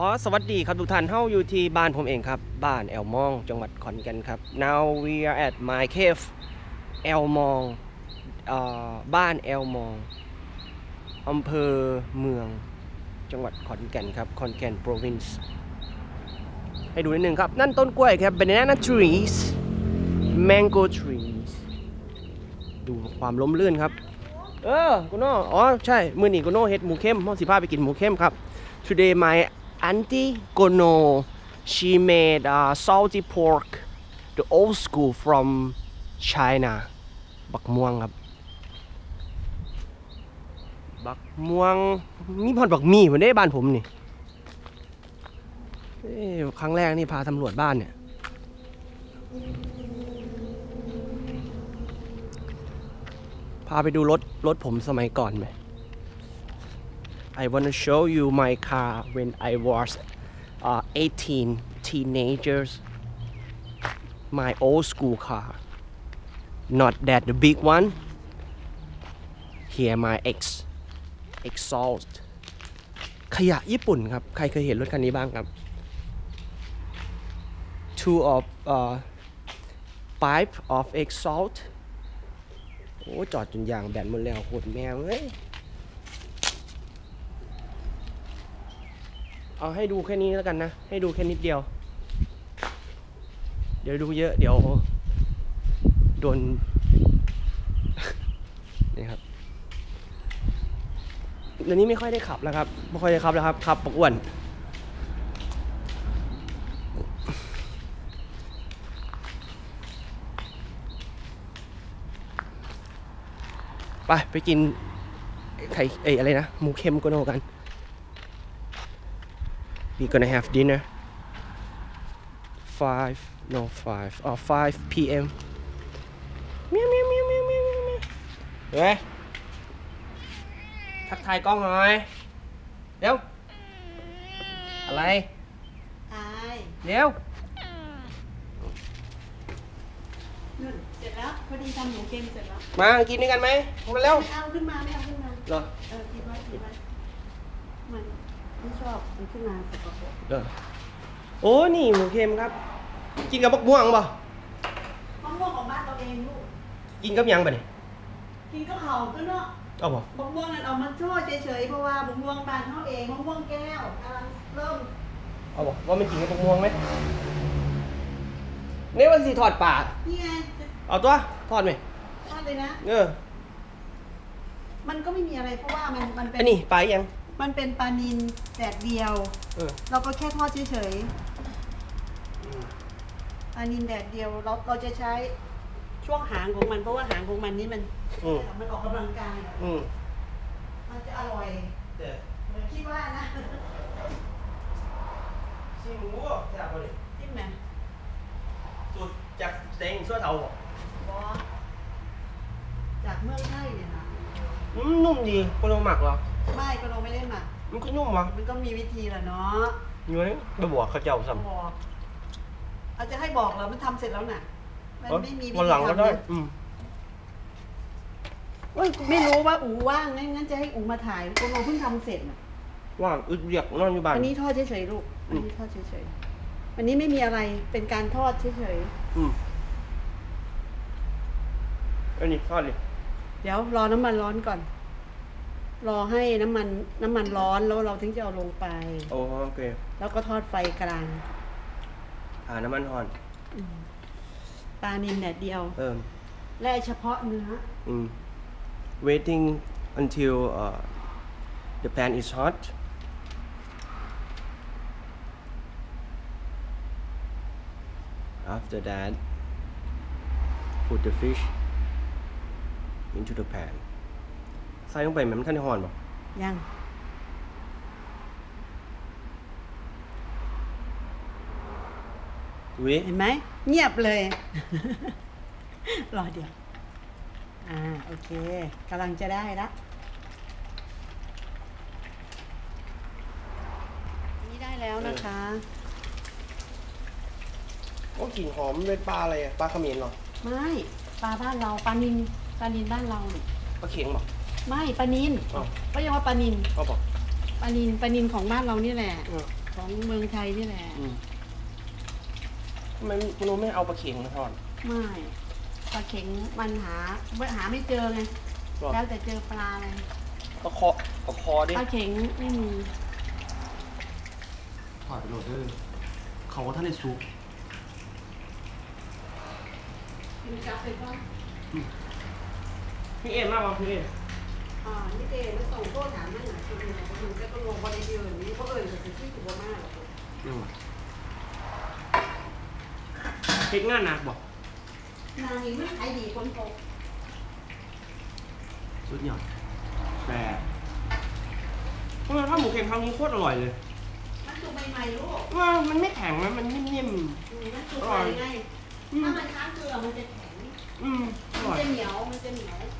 ขอสวัสดีครับทุกท่านเฮาอยู่ที่บ้านผมเองครับ บ้านแอลมองจังหวัดขอนแก่นครับ now we are at my cave แอลมองบ้านแอลมองอำเภอเมืองจังหวัดขอนแก่นครับขอนแก่น province ให้ดูนิดนึงครับ นั่นต้นกล้วยครับ banana trees mango trees ดูความล้มลื่นครับ เออกุโน่อ๋อ ใช่ มื้อนี้กุโน่เฮ็ดหมูเข้มพ่อสิพาไปกินหมูเข้มครับ Today my auntie Gono she made uh, salty pork the old school from China บักม่วงครับ บักม่วงมีพอดบักมีเหมือนได้บ้านผมนี่ครั้งแรกนี่พาตำรวจบ้านเนี่ย พาไปดูรถรถผมสมัยก่อนไหม I want to show you my car when I was uh, 18 teenagers my old school car not that the big one here my ex exhaust ขยะญี่ปุ่นครับ ใครเคยเห็นรถคันนี้บ้างครับ two of uh, pipe of exhaust โอ้ จอดจนยางแบนหมดแล้วโหดแมวเอ้ย เอาให้ดูแค่นี้แล้วกันนะ ให้ดูแค่นิดเดียว เดี๋ยวดูเยอะ เดี๋ยวโดนนี่ครับเดี๋ยวนี้ไม่ค่อยได้ขับแล้วครับ ไม่ค่อยได้ขับแล้วครับ ขับปกอ้วน ไป ไปกินไข่เอ้อะไรนะ หมูเค็มโกโนกัน We're gonna have dinner 5 no 5 oh 5 p.m. เมียวเมียวเมียวเมียวเมียวเมียวเมียวเฮ้ยทักทายกล้องหน่อย เร็ว อะไรอายเร็วนุ่นเสร็จแล้วพอดีทำหมูเค็มเสร็จแล้วมากินด้วยกันไหมมาเร็ว ไม่เอาขึ้นมาไม่เอาขึ้นมาเหรอ เออคิดไว้คิดไว้มันไม่ช อบมันขึ้นมาสกปรกเออโอ้นี่หมูเค็มครับ กินกับบักม่วงป่ะมะม่วงของบ้านเราเองลูก กินกับหยังป่ะนี่กินก็เขาก็เนาะเอาป่ะมะม่วงนั้นเอามาชั่วเฉยๆเพราะว่ามะม่วงบ้านเขาเองมะม่วงแก้วกำลังเริ่มเอาป่ะว่ามันกินกับบักม่วงไหมเนี่ยมันสีทอดปลานี่ไงจะเอาตัวทอดไหมทอดเลยนะ เออมันก็ไม่มีอะไรเพราะว่ามันมันเป็อันนนี้ปลายัง มันเป็นปลานินแดดเดียว เออ เราก็แค่ทอดเฉยๆปลานินแดดเดียวเราเราจะใช้ช่วงหางของมันเพราะว่าหางของมันนี่มันอืมมันออกกำลังกายอะอืมมันจะอร่อยเดี๋ยวเหมือนคิดว่านะซีหมูแซ่บเลยจิ้มไหมสูตรจากเต็งซั่วเทาบ่บอสจากเมืองไทยเนี่ยนะอืมนุ่มดีคนเราหมักเหรอ ไม่ก็เราไม่ได้หมักมันก็นุ่มวะมันก็มีวิธีแหละเนาะอยู่ไหนไปบอกเขาเจ้าซ้บอกเอาจะให้บอกเหรอมันทำเสร็จแล้วน่ะ มันำไม่มีวิวันธีหลังก็ทำได้นะอืมเว้ยไม่รู้ว่าอูว่างงั้นงั้นจะให้อูมาถ่ายโกโนเพิ่งทำเสร็จน่ะว่างอึดเรียกนอนอยู่บ้าน อันนี้ทอดเฉยๆลูกอันนี้ทอดเฉยๆอันนี้ไม่มีอะไรเป็นการทอดเฉยอืมอันนี้ทอดดิๆเดี๋ยวรอน้ำมันร้อนก่อน รอให้น้ำมันน้ำมันร้อนแล้วเราถึงจะเอาลงไป โอ้โอเคแล้วก็ทอดไฟกลางอ่าน้ำมันหอน ปลานิลแดดเดียว เอิ่มและเฉพาะเนื้อ อืม waiting until uh, the pan is hot after that put the fish into the pan ใส่ลงไปแม่มันทันได้หอนบ่ยังวิเห็นไหมเงียบเลย รอเดี๋ยว อ่าโอเคกำลังจะได้ละอันนี้ได้แล้วนะคะโอ้กลิ่นหอมเป็นปลาอะไรอะปลาเขมิ้นเหรอไม่ปลาบ้านเราปลานินปลานินบ้านเราเนี่ยปลาเข็งบ่ ไม่ปลานินอ้าว ก็ยังว่าปลานินเอาบ่ปลานินปลานินของบ้านเรานี่แหละ เออของเมืองไทยนี่แหละ อืมทำไมคุณโนไม่เอาปลาเข็งมาทอดไม่ปลาเข็งมันหาหาไม่เจอไงหรอแล้วแต่เจอปลาอะไรปลาคอปลาคอดิปลาเข็งไม่มีถอดไปโหลดเด้อเขาก็ท่านได้ซุปกินกาแฟบ้างพี่เอ็มมากกว่าพี่เอ็ม อ่านี่เดแล้วส่งโทษถามนั่นหน่อยคือมันมันก็ต้องลงบริเวณนี้เพราะเอิญจะที่ถูกมากอืมเฮ็ดงานหนักบ่นางนี้ไม่ขายดีคนโตสุดยอดแต่เพราะว่าถ้าหมูเค็มครั้งนี้โคตรอร่อยเลยมันสุกใหม่ๆลูกว่ามันไม่แข็งนะมันนิ่มอืมมันสุกใหม่ไงๆอืมถ้ามันค้างเกลือมันจะแข็ง อืมอมันร่อยจะเหนียวมันจะเหนียวอัน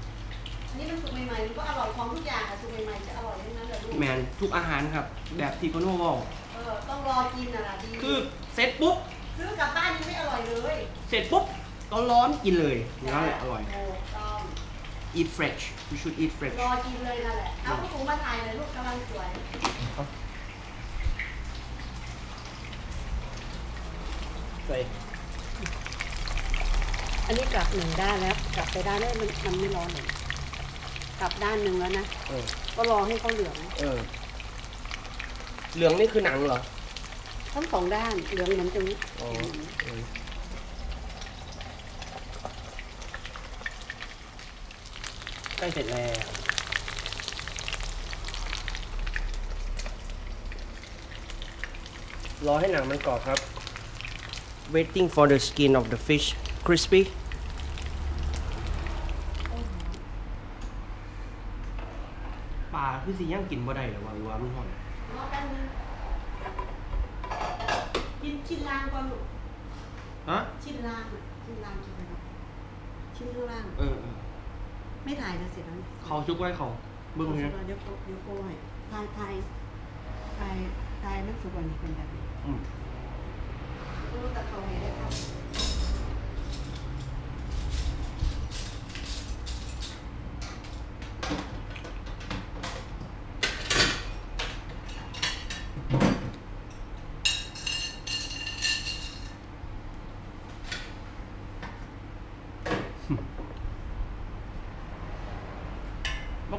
นี้มันสุกใหม่ๆมันก็อร่อยของทุกอย่างอะสุกใหม่ๆจะอร่อยทั้งนั้นแหละลูกแมนทุกอาหารครับ แบบที่คุณโน่บอกเออต้องรอกินน่ะล่ะดีคือเสร็จปุ๊บ ซื้อกลับบ้านยังไม่อร่อยเลยเสร็จปุ๊บร้อนร้อนๆกินเลยนั่นแหละอร่อย ถูกต้อง eat fresh you should eat fresh รอกินเลยนั่นแหละ เอาผู้ถุงมาถ่ายเลยลูกกำลังสวย ใส่อันนี้กลับหนึ่งด้านแล้ว กลับไปด้านได้มันมันไม่ร้อนเลย กลับด้านหนึ่งแล้วนะ เออ ก็รอให้เขาเหลือง เออ เหลืองนี่คือหนังเหรอ ทั้งสองด้านเหลืองเหมือนตรงนี้อ๋อ เออใกล้เสร็จแล้วรอให้หนังมันกรอบครับ waiting for the skin of the fish crispy คือสิย่างกินบ่ได้หรอวะหรือว่ามันห่อนรอแป๊บนึงกินชิ้นล่างก่อนลูกฮะชิ้นล่างอะชิ้นล่างชิ้นล่างชิ้นข้างล่าง เออเออไม่ถ่ายนะเสร็จแล้วเขาชุกไว้เขาเบิ้งเลยนะเดี๋ยวโกเดี๋ยวโกให้ถ่ายถ่ายถ่ายถ่ายมันสุกกว่านี้เป็นแบบนี้อืม รู้แต่เขาเห็นได้ครั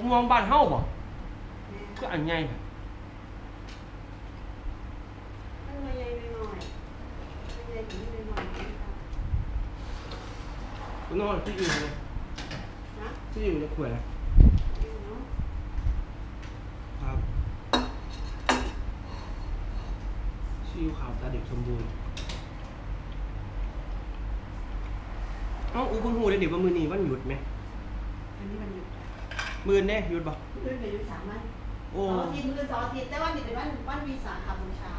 บบักม่วงบ้านเฮาบ่แม่คืออันใหญ่มันมาใหญ่หน่อยๆมันใหญ่ถึงหน่อยๆนะครับคุณนอนที่อยู่เลยนะที่อยู่ในขวดเลยดูเนาะครับชื่อขาวตาเด็กสมบูรณ์เอ้าอูเพิ่งหูได้เดี๋ยวว่ามือนี้วันหยุดไหมอันนี้มันหยุด มือแน่หยุดบ่เลื่อนไปหยุดสามวันโอ้เสาร์อาทิตย์มือเสาร์อาทิตย์แต่ว่านี่เป็นวันวันวีสาขาบูชา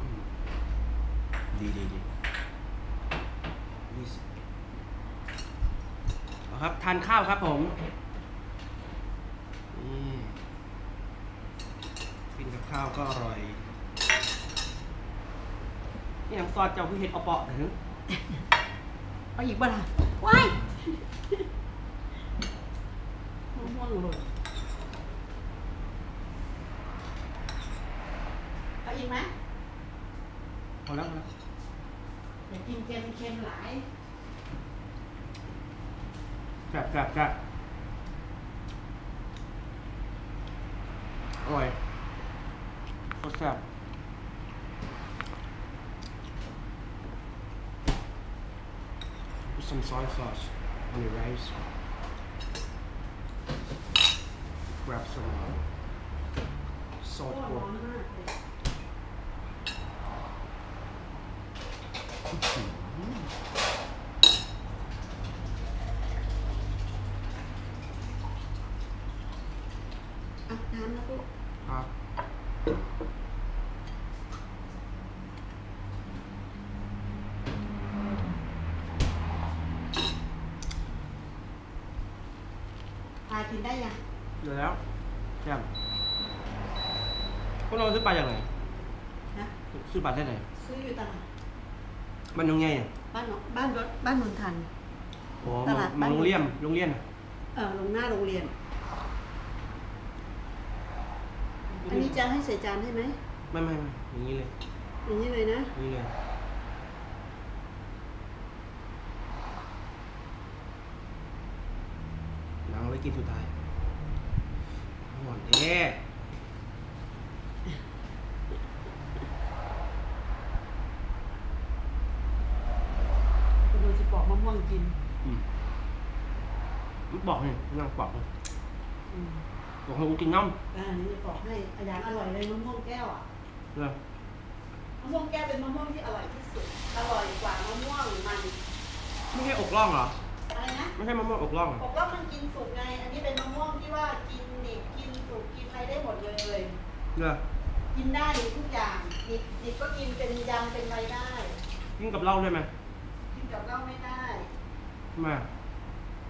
อืมดีดีดียี่สิบเอาครับทานข้าวครับผมนี่กินกับข้าวก็อร่อยนี่น้ำซอสเจ้าคือเห็ดเอาเปาะถึงเอาอีกบ้าล่ะว้าย ม่วงๆเลยเอาอีกไหมพอแล้วพอแล้วอย่ากินเค็มเค็มหลายแซ่บแซ่บแซ่บอร่อยโคตรแซ่บ Put some soy sauce on your rice. Grab some uh, โอ้ salt ร้อ pork. นมากเลย อะน้ำนะลูกครับพากินได้ยังเดี๋ยวแล้วแจ่มพวกเราซื้อปลาจากไหนนะซื้อปลาที่ไหน ซื้ออยู่ตลาดมันยังไงอะบ้านหนองบ้านรถบ้านนนทันโอ้ตลาดมับ้านนโรงเรียนโรงเรียนอะเออลงหน้าโรงเรียน อันนี้จะให้ใส่จานให้ไหมอไม่ไม่ไม่อย่างนี้เลยอย่างนี้เลยนะอย่างนี้เลยนางไว้กินสุดท้าย หวานแท้คุณโดจะปอกมะม่วงกินอืมมันบอกนี่นางบอกนี่อืมบอกให้กูกินน้อ่านี่จะปอกให้อาอย่างอร่อยเลยมะม่วงแก้วอะำเลยมะม่วงแก้วเป็นมะม่วงที่อร่อยที่สุด อร่อยกว่ามะม่วงมัน ไม่ใช่อกล่องเหรอ อะไรนะไม่ใช่มะม่วงอกล่องเหรอ บอกว่ามันกินสุกไง อันนี้เป็นมะม่วงที่ว่ากินดิบกิน สุกกินอะไรได้หมดเลยเลยกินได้ทุกอย่างดิบดิบก็กินเป็นยำเป็นอะไรได้ กินกับเหล้าได้ไหมกินกับเหล้าไม่ได้ทำไมอะ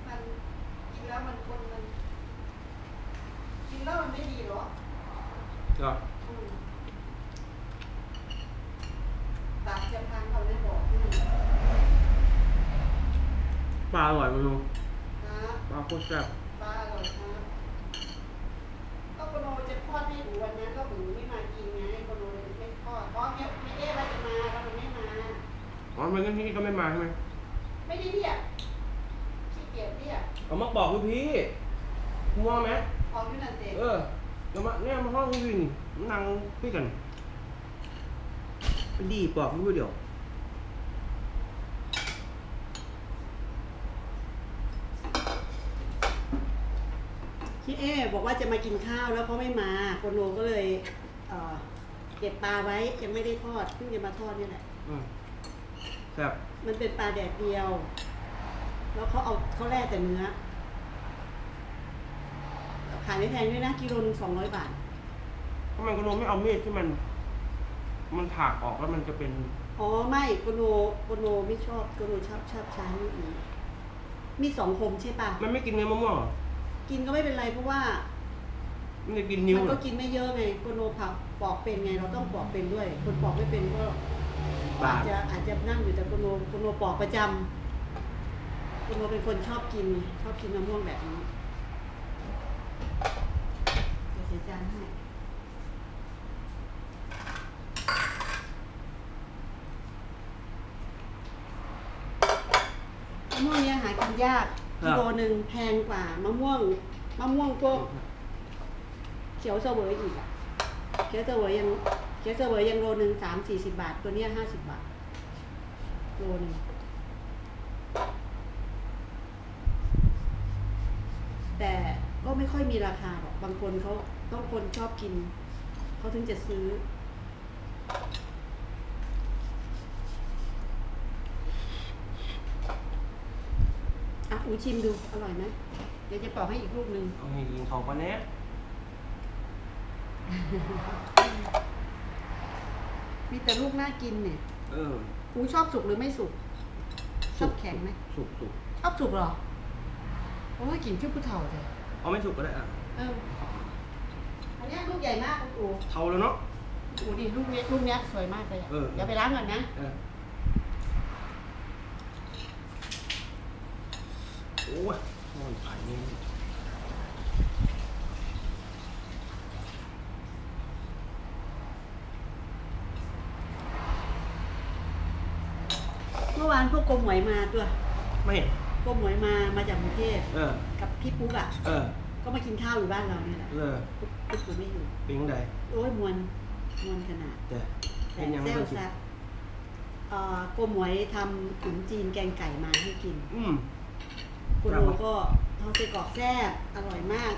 มันกินแล้วมันคนมัน กินแล้วมันไม่ดีหรอเหรออืมตับจะพังเขาเลยบอกอืมปลาอร่อยมั้ยลุงนะปลาโคตรแซ่บ อ๋อมันที่นี่ก็ไม่มาใช่ไหมไม่ได้เรียกขี้เกียจเรียกเอามาบอกพี่พี่ง่วงไหมออกอยู่นั่นเองเออเดี๋ยวมาเนี่ยมาห้องพี่วินนั่งคุยกันดีบอกพี่เดียวพี่เอ๊บอกว่าจะมากินข้าวแล้วเขาไม่มาโคโนก็เลยเอ่อเก็บปลาไว้ยังไม่ได้ทอดเพิ่งจะมาทอดนี่แหละ อืม แซ่บมันเป็นปลาแดดเดียว แล้วเขาเอาเขาแล่แต่เนื้อ ขายไม่แพงด้วยนะ กิโลนึงสองร้อยบาททำไมคุณโนไม่เอามีดที่มัน มันถากออกแล้วมันจะเป็น อ๋อไม่โกโนโกโนไม่ชอบโกโนชอบชอบใช้มีดนี้มีดสองคมใช่ปะมันไม่กินเนื้อมะม่วงเหรอกินก็ไม่เป็นไรเพราะว่า มันจะกินนิ้วมันเหรก็อกินไม่เยอะไงโกโนผักปอกเป็นไง เราต้องปอกเป็นด้วย คนปอกไม่เป็นก็ อาจจะอาจจะนั่งอยู่แต่โกโนโกโนปอกประจำโกโนเป็นคนชอบกิน ชอบกินมะม่วงแบบนี้เดี๋ยวเสียจานให้มะม่วงเนี้ยหากินยากกิโลหนึ่งแพงกว่ามะม่วงมะม่วงพวกเขียวเสวยอีกอะเขียวเสวยยัง เขียวเสวยยังโลหนึ่งสามสี่สิบบาท ตัวเนี้ยห้าสิบบาท โลหนึงแต่ก็ไม่ค่อยมีราคาหรอก บางคนเขาต้องคนชอบกิน เขาถึงจะซื้อ อะอูชิมดู อร่อยไหมเดี๋ยวจะปอกให้อีกลูกหนึ่ง เอาให้กินเขาปะเนี้ย มีแต่ลูกน่ากินเนี่ยเอออูชอบสุกหรือไม่สุก ชอบแข็งไหม สุกสุกชอบสุกเหรอ โอ้ยกินชื่อผู้เฒ่าเลยเอาไม่สุกก็ได้อะเอออันเนี้ยลูกใหญ่มากคุณอูเท่าแล้วเนาะ อูดิลูกเนี้ยลูกเนี้ยสวยมากเลยอะเออ เดี๋ยวไปล้างก่อนนะ เออโอ้ยทอดไผ่นี่ มื่อวานพวกกรมหวยมาตัวไม่กรมหวยมามาจากกรุงเทพเออ กับพี่ปุ๊กอะเออ ก็มากินข้าวอยู่บ้านเราเนี่ยแหละเออปุ๊กปุ๊กไม่อยู่เป็นยังไงโอ้ยมวนมวนขนาดแต่แต่เป็นยังเซไงลบ้างซะเอ่อกรมหวยทำขนมจีนแกงไก่มาให้กิน อืมคุณครับโลก็ทอดไส้กรอกแซ่บอร่อยมาก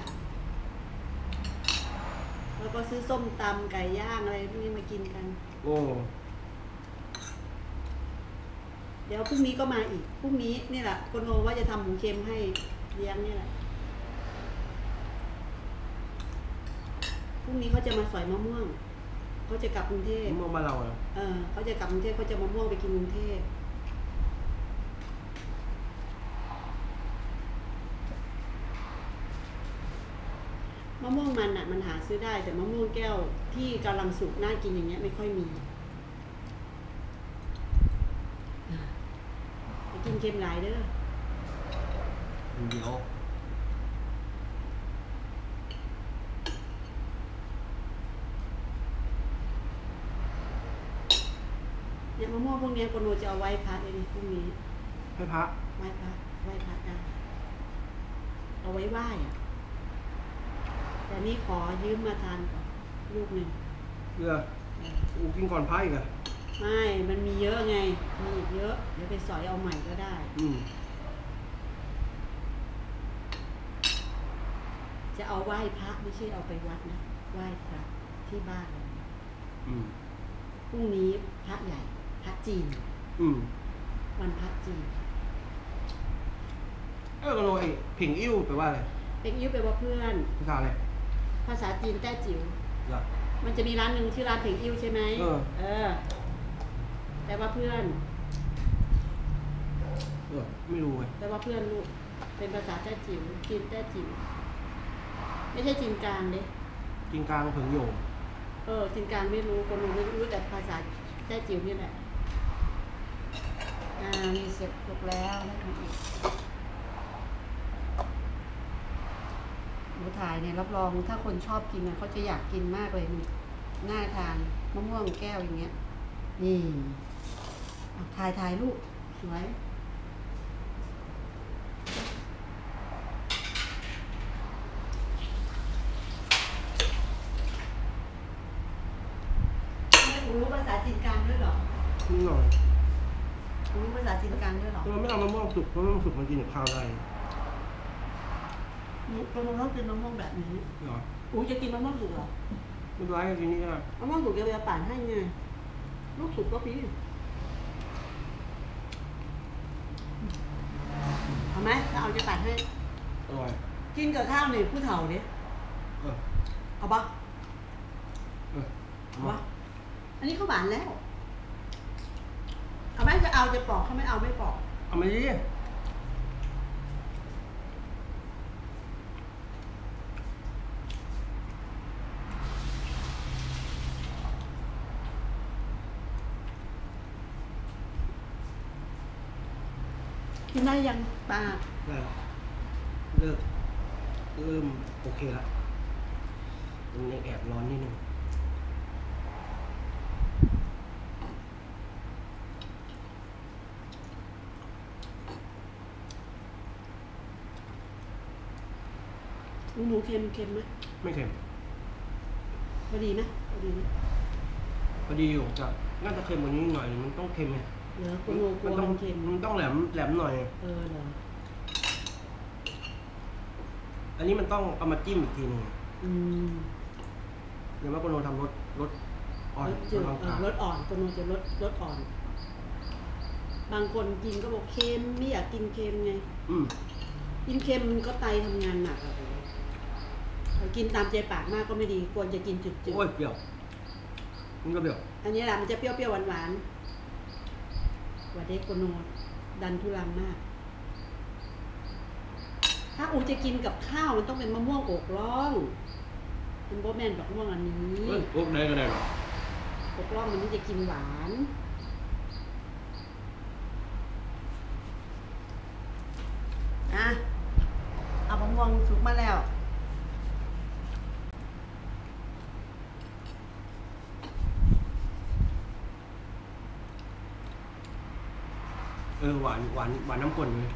แล้วก็ซื้อส้มตำไก่ย่างอะไรพวกนี้มากินกัน โอ้ เดี๋ยวพรุ่งนี้ก็มาอีก พรุ่งนี้นี่แหละคุณโลว่าจะทำหมูเค็มให้เลี้ยงนี่แหละ พรุ่งนี้เขาจะมาสอยมะม่วง เขาจะกลับกรุงเทพมองมานเราอะเออเขาจะกลับกรุงเทพเขาจะมะม่วงไปกินกรุงเทพมะม่วงมันอะมันหาซื้อได้ แต่มะม่วงแก้วที่กำลังสุกน่ากินอย่างเงี้ยไม่ค่อยมีไป กินเค็มหลายเด้อเดี๋ยวเนี่ยมะม่วงพวกเนี้ยคนโนจะเอาไว้พักเลยนี่พรุ่งนี้ให้พระไหว้พระไหว้พระได้เอาไว้ไหว้อะแต่นี่ขอยืมมาทานก่อนลูกหนึ่งเรืออูกินก่อนพระอีกอะ ไม่ มันมีเยอะไง มีอีกเยอะ เดี๋ยวไปสอยเอาใหม่ก็ได้ อืมจะเอาไหว้พระไม่ใช่เอาไปวัดนะ ไหว้พระที่บ้านเราอืมพรุ่งนี้พระใหญ่ พระจีน อืมวันพระจีน เออก็โรยผิงอิ่วแปลว่าอะไรเป็นยิ้วไปลว่าเพื่อน ภาษาอะไรภาษาจีนแต้จิ๋ว เหรอ มันจะมีร้านหนึ่งชื่อร้านเพ่งอิ่วใช่ไหมเออ เออ แปลว่าเพื่อน เออไม่รู้ไงแปลว่าเพื่อนลูก เป็นภาษาแต้จิ๋วจีนแต้จิ๋วไม่ใช่จีนกลางเด้กินกลางเผิงโยงเออจีนกลางไม่รู้คนรู้ไม่รู้แต่ภาษาแต้จิ๋วนี่แหละอ่ามีเสร็จครบแล้วนะทำอีกหมูถ่ายเนี่ยรับรองถ้าคนชอบกินนะเขาจะอยากกินมากเลยนี่น่าทานมะม่วงแก้วอย่างเงี้ยนี่อะ ถ่ายถ่ายรูปสวยคุณรู้ภาษาจีนกลางด้วยเหรอนิดหน่อยคุณรู้ภาษาจีนกลางด้วยเหรอเราไม่เอามะม่วงสุกเพราะมะม่วงสุกมันกินกับข้าวได้คุณรู้ต้องกินมะม่วงแบบนี้เหรออูจะกินมะม่วงสุกเหรอไม่เป็นไรกินนี่ก็ได้มะม่วงสุกเดี๋ยวจะปั่นให้ไงลูกสุกก็พี่ เอาไหมถ้าเอาจะปั่นให้ อร่อย กินกับข้าวหน่อยผู้เฒ่าดิเออ เอาปะเออเอาปะอันนี้เขาหวานแล้ว เอาไหมจะเอาจะปอกเขาไม่เอาไม่ปอก เอามาดิ กินได้ยังปลาได้เลิกเริ่มโอเคละมันยังแอบร้อนนิดนึงหนูหนูเค็มเค็มไหมไม่เค็มพอดีไหมพอดีไหมพอดีอยู่จะน่าจะเค็มกว่านี้หน่อยมันต้องเค็มไง เหลือคุณหนูกลัมัวนต้องมันเค็มมันต้องแหลมแหลมหน่อย เออเหรออันนี้มันต้องเอามาจิ้มอีกทีหนึงอืมเดี๋ยวว่าโกโนทำรสรสอ่อนรสจืดกำลังเออกลางรสอ่อนคนนู้นจะรสรสอ่อน บางคนกินก็บอกเค็มไม่อยากกินเค็มไง อืมกินเค็มมันก็ไตทำงานหนักอะเรากินตามใจปากมากก็ไม่ดี ควรจะกินจืดโอ้ยเปรี้ยวมันก็เปรี้ยว ๆ อันนี้แหละมันจะเปรี้ยวๆหวานๆ วันเด็กโกโนดันทุรังมาก ถ้าอูจะกินกับข้าวมันต้องเป็นมะม่วงอกร่องมันโบแมนแบบม่วงอันนี้เฮ้ยโอ้ได้ก็ได้หรออกร่องมันนี่จะกินหวานอะเอามะม่วงสุกมาแล้ว ออหวานหวานหวานน้ำข้นเลย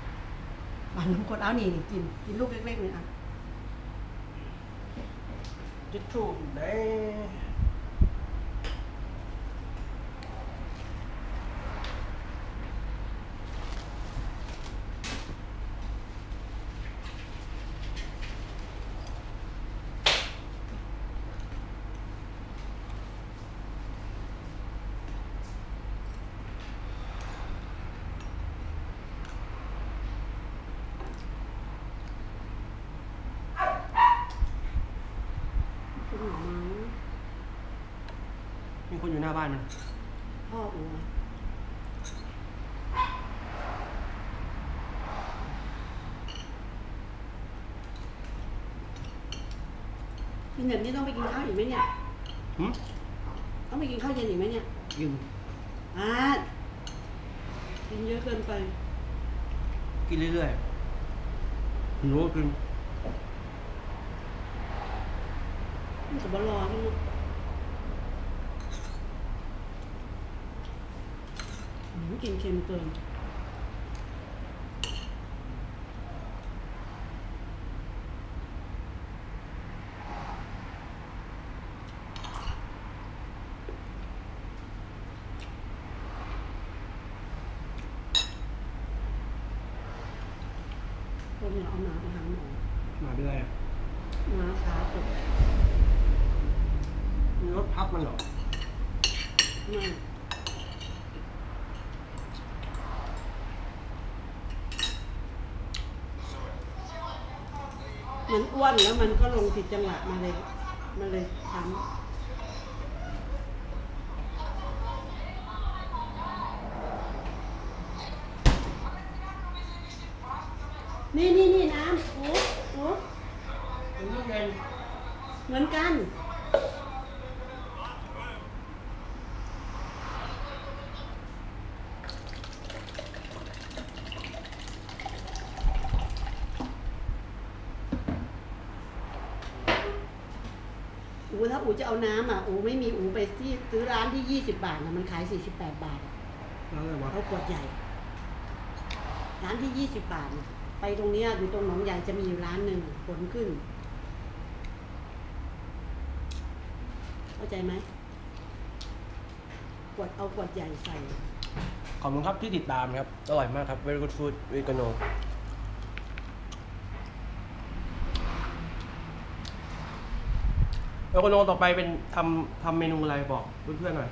หวานน้ำข้นเอานี่นี่กินกินลูกเล็กๆเลยอะจิตชูได้ คุณหมอมา มีคนอยู่หน้าบ้านมัน พ่ออัวกินแบบนี้ต้องไปกินข้าวอีกไหมเนี่ย หืมต้องไปกินข้าวเย็นอีกไหมเนี่ยกินอ่ากินเยอะเกินไป กินเรื่อยๆหนูก็กิน มันจะบรอมัน กินเค็มเกิน ตัวเนี่ยเอาหมาไปหาหมอ มาด้วยอะ หมาขาตก มีรถพับมันเหรอ ไม่มัน อ้วนแล้วมันก็ลงผิดจังหวะมาเลยมันเลยช้ำนี่นี่นี่น้ำโอ้โอ้มันไม่เย็นเหมือนกัน จะเอาน้ำอะอูไม่มีอูไปที่ซื้อร้านที่ยี่สิบาทนะมันขายสี่สิบแปดบาทอะแล้วอะไรวะเอาขวดใหญ่ ร้านที่ยี่สิบบาทน่ะไปตรงเนี้ยอยู่ตรงหนองใหญ่จะมีอยู่ร้านหนึ่งผลขึ้น เข้าใจไหมขวดเอาขวดใหญ่ใส่ ขอบคุณครับที่ติดตามครับ อร่อยมากครับ very good food very good no แล้วก็โนต่อไปเป็นทำทำเมนูอะไรบอกเพื่อนๆหน่อย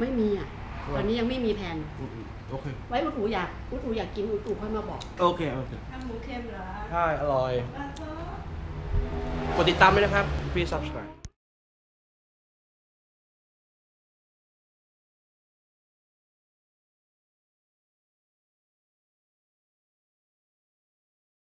ไม่มีอะครับตอนนี้ยังไม่มีแผน อืมๆโอเค ไว้อุดอูอยากอุดอูอยากกินอุดอูค่อยมาบอก โอเค โอเคทำหมูเค็มเหรอใช่อร่อยอะก็ กดติดตามด้วยนะครับ please subscribe